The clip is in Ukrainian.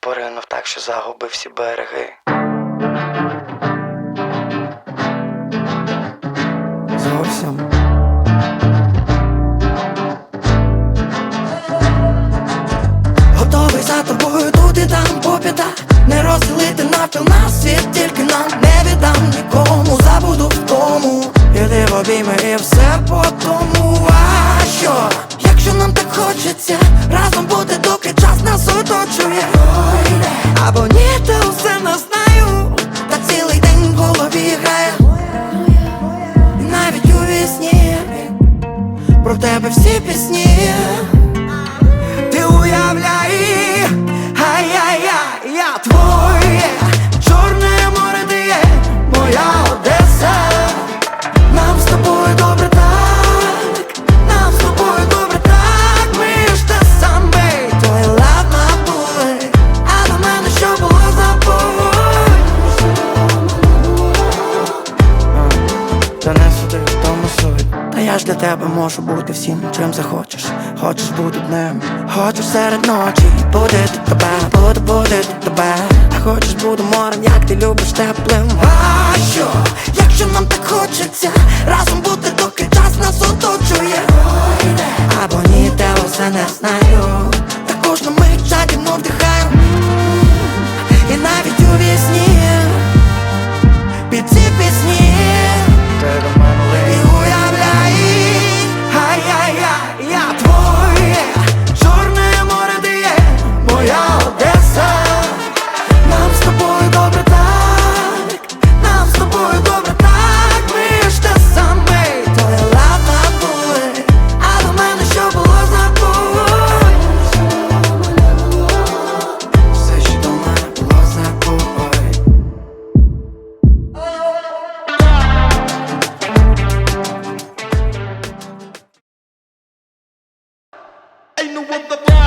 поринув так, що загубив всі береги. Зовсім. Готовий за тобою тут і там по Не розділити навпіл на світ, тільки нам не віддам нікому, забуду в тому Іди в обійми і все по тому Про тебе всі пісні я ж для тебе можу бути всім, чим захочеш. Хочеш бути днем, хочеш серед ночі. Будити тебе, буду тут тебе. А хочеш буду морем, як ти любиш теплим. А що, якщо нам так хочеться Разом бути, with the